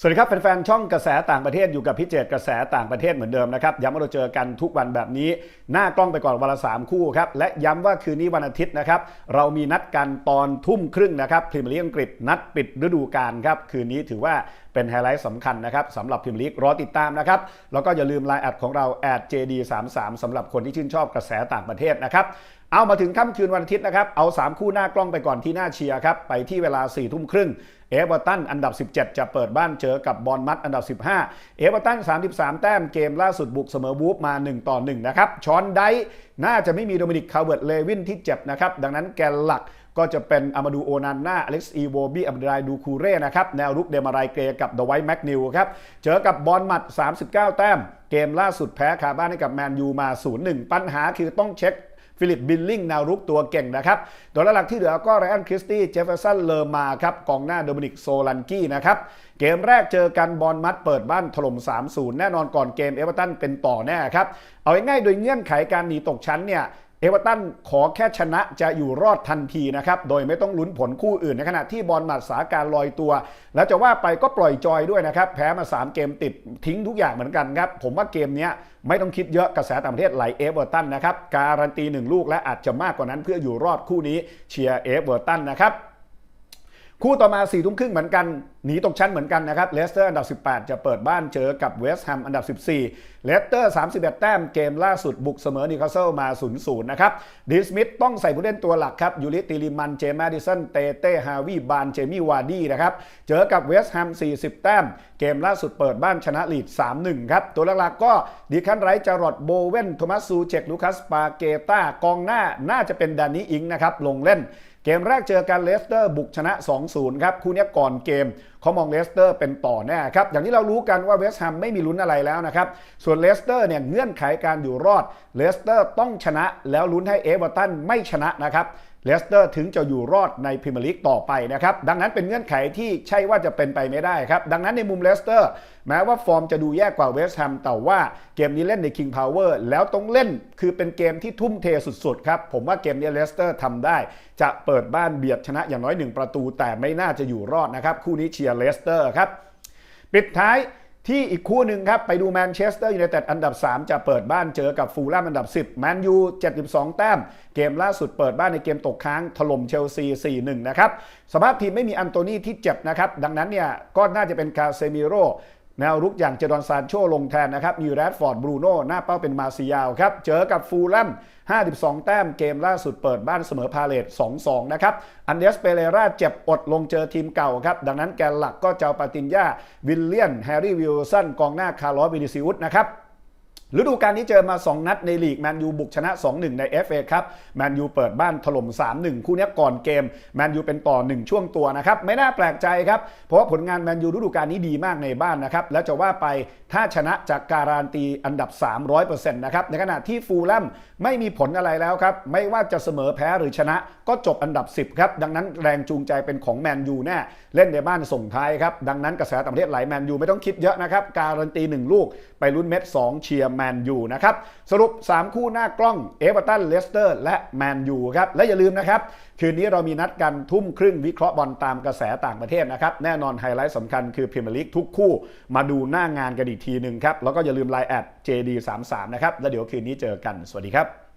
สวัสดีครับแฟนๆช่องกระแสต่างประเทศอยู่กับพี่เจตกระแสต่างประเทศเหมือนเดิมนะครับย้ำว่าเราเจอกันทุกวันแบบนี้ หน้ากล้องไปก่อนวันละสามคู่ครับและย้ำว่าคืนนี้วันอาทิตย์นะครับเรามีนัดกันตอนทุ่มครึ่งนะครับพรีเมียร์ลีกอังกฤษนัดปิดฤดูกาลครับคืนนี้ถือว่า เป็นไฮไลท์สำคัญนะครับสำหรับพรีเมียร์ลีกรอติดตามนะครับ แล้วก็อย่าลืมไลน์แอดของเราแอด JD33 สำหรับคนที่ชื่นชอบกระแสต่างประเทศนะครับเอามาถึงค่ำคืนวันอาทิตย์นะครับ เอา 3 คู่หน้ากล้องไปก่อนที่หน้าเชียร์ครับ ไปที่เวลา4ี่ทุ่มครึ่ง เอเวอร์ตันอันดับ 17 จะเปิดบ้านเจอกับบอลมัดอันดับ 15 เอเวอร์ตัน 33 แต้มเกมล่าสุดบุกเสมอวูฟมา 1 ต่อ 1 นะครับ ชอนไดน่าจะไม่มีโดมินิกคาเวิร์ตเลวินที่เจ็บนะครับ ดังนั้นแกนหลัก ก็จะเป็นอามาดูโอนันนาอเล็กซ์อีโวบี้อับดรายดูคูเร่นะครับ แนวรุกเดมารายเกรกับเดอะไวท์แมกนิวครับ เจอกับบอลมัด 39 แต้ม เกมล่าสุดแพ้คาบ้านให้กับแมนยูมา 0-1 ปัญหาคือต้องเช็คฟิลิปบิลลิงแนวรุกตัวเก่งนะครับตัวหลักที่เหลือก็ไรอันคริสตี้ เจฟเฟอร์สัน เลอร์มาครับ กองหน้าโดมินิกโซลันกี้นะครับ เกมแรกเจอกันบอลมัดเปิดบ้านถล่ม 3-0 แน่นอนก่อนเกมเอเวอร์ตันเป็นต่อแน่ครับ เอาง่ายๆโดยเงื่อนไขการหนีตกชั้นเนี่ย เอเวอร์ตันขอแค่ชนะจะอยู่รอดทันทีนะครับ โดยไม่ต้องลุ้นผลคู่อื่นในขณะที่บอลมัดสาการลอยตัว แล้วจะว่าไปก็ปล่อยจอยด้วยนะครับ แพ้มา 3 เกมติดทิ้งทุกอย่างเหมือนกันครับ ผมว่าเกมนี้ไม่ต้องคิดเยอะกระแสต่างประเทศไหลเอเวอร์ตันนะครับ การันตี 1 ลูกและอาจจะมากกว่านั้นเพื่ออยู่รอดคู่นี้เชียร์เอเวอร์ตันนะครับ คู่ต่อมา4ี่ทุ่มครึ่งเหมือนกัน หนีตกชั้นเหมือนกันนะครับเลสเตอร์อันดับ 18 จะเปิดบ้านเจอกับเวสต์แฮมอันดับ 14เลสเตอร์31 แต้มเกมล่าสุดบุกเสมอนิวคาสเซิลมา 0-0 นะครับดีสมิธต้องใส่ผู้เล่นตัวหลักครับยูริติลิมันเจมส์ดิสันเตเต้ฮาวีบานเจมี่วาร์ดี้นะครับเจอกับเวสต์แฮม40 แต้ม เกมล่าสุดเปิดบ้านชนะลีด 3-1 ครับตัวหลักๆก็ดีคันไรจารอดโบเวนโทมัสซูเชกลูคัสปาเกตากองหน้าน่าจะเป็นดานิอิงนะครับลงเล่น เกมแรกเจอกันเลสเตอร์บุกชนะ 2-0 ครับ คู่นี้ก่อนเกมเขามองเลสเตอร์เป็นต่อแน่ครับ อย่างที่เรารู้กันว่าเวสต์แฮมไม่มีลุ้นอะไรแล้วนะครับ ส่วนเลสเตอร์เนี่ยเงื่อนไขการอยู่รอดเลสเตอร์ต้องชนะแล้วลุ้นให้เอเวอร์ตันไม่ชนะนะครับเลสเตอร์ถึงจะอยู่รอดในพรีเมียร์ลีกต่อไปนะครับ ดังนั้นเป็นเงื่อนไขที่ใช่ว่าจะเป็นไปไม่ได้ครับ ดังนั้นในมุมเลสเตอร์แม้ว่าฟอร์มจะดูแย่กว่าเวสต์แฮมแต่ว่าเกมนี้เล่นใน King Power แล้วต้องเล่นคือเป็นเกมที่ทุ่มเทสุดๆครับ ผมว่าเกมนี้เลสเตอร์ทำได้ จะเปิดบ้านเบียดชนะอย่างน้อย1ประตู แต่ไม่น่าจะอยู่รอดนะครับคู่นี้เชียร์เลสเตอร์ครับ ปิดท้ายที่อีกคู่หนึ่งครับ ไปดูแมนเชสเตอร์ยูไนเต็ดอันดับ 3 จะเปิดบ้านเจอกับฟูลแลมอันดับ 10 แมนยู 72 แต้ม เกมล่าสุดเปิดบ้านในเกมตกค้างถล่มเชลซี 4-1 นะครับ สภาพทีมไม่มีอันโตนี่ที่เจ็บนะครับ ดังนั้นเนี่ยก็น่าจะเป็นคาเซมิโร แนวรุกอย่างเจดอนซานโชลงแทนนะครับ มีแรดฟอร์ดบรูโน่หน้าเป้าเป็นมาซิยาวครับ เจอกับฟูลแลม52 แต้มเกมล่าสุดเปิดบ้านเสมอพาเลต 2-2 นะครับ อันเดสเปเรราเจ็บอดลงเจอทีมเก่าครับ ดังนั้นแกนหลักก็เจ้าปาตินยาวิลเลียน แฮร์รี่วิลสัน กองหน้าคาร์ลอสวินิซิอุสนะครับ ฤดูกาลนี้เจอมา 2 นัดในลีกแมนยูบุกชนะ 2-1 ใน FA ครับแมนยูเปิดบ้านถล่ม 3-1 คู่นี้ก่อนเกมแมนยูเป็นต่อ 1 ช่วงตัวนะครับ ไม่น่าแปลกใจครับ เพราะว่าผลงานแมนยูฤดูกาลนี้ดีมากในบ้านนะครับ แล้วจะว่าไปถ้าชนะจากการันตีอันดับ 300%นะครับ ในขณะที่ฟูลแลมไม่มีผลอะไรแล้วครับ ไม่ว่าจะเสมอแพ้หรือชนะก็จบอันดับ 10 ครับ ดังนั้นแรงจูงใจเป็นของแมนยูแน่เล่นในบ้านส่งท้ายครับดังนั้นกระแสต่างประเทศไหลแมนยูไม่ต้องคิดเยอะนะครับการันตีหนึ่งลูกไปลุ้นเม็ด2เชียร์แมนยูนะครับ สรุป 3 คู่หน้ากล้องเอเวอร์ตันเลสเตอร์และแมนยูครับ และอย่าลืมนะครับ คืนนี้เรามีนัดกันทุ่มครึ่งวิเคราะห์บอลตามกระแสต่างประเทศนะครับ แน่นอนไฮไลท์สำคัญคือพรีเมียร์ลีกทุกคู่ มาดูหน้างานกันอีกทีหนึ่งครับแล้วก็อย่าลืมไลน์แอด JD33 นะครับแล้วเดี๋ยวคืนนี้เจอกันสวัสดีครับ